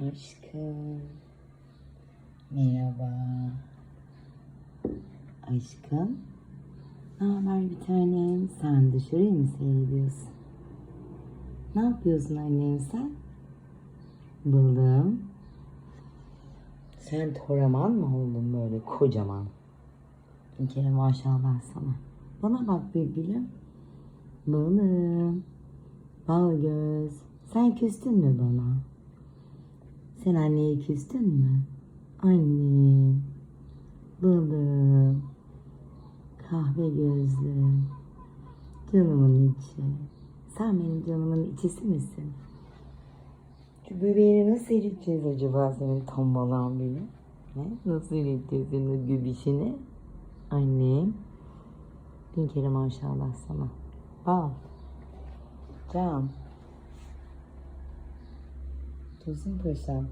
Aşkım. Merhaba. Aşkım. Ne haber bir tanem? Sen dışarıyı mı seyrediyorsun? Ne yapıyorsun annem sen? Balım. Sen toraman mı oldun böyle kocaman? Bir kere maşallah sana. Bana bak bir gülüm. Balım. Bal göz. Sen küstün mü bana? Sen anneye küstün mü? Annem. Balım. Kahve gözlüm. Canımın içi. Sen benim canımın içisi misin? Şu bebeğini nasıl eriteceğiz acaba senin tombalan benim? Ne? Nasıl eriteceğiz senin o göbişini? Annem. Bin kere maşallah sana. Bal. Can. Estou sem pensar.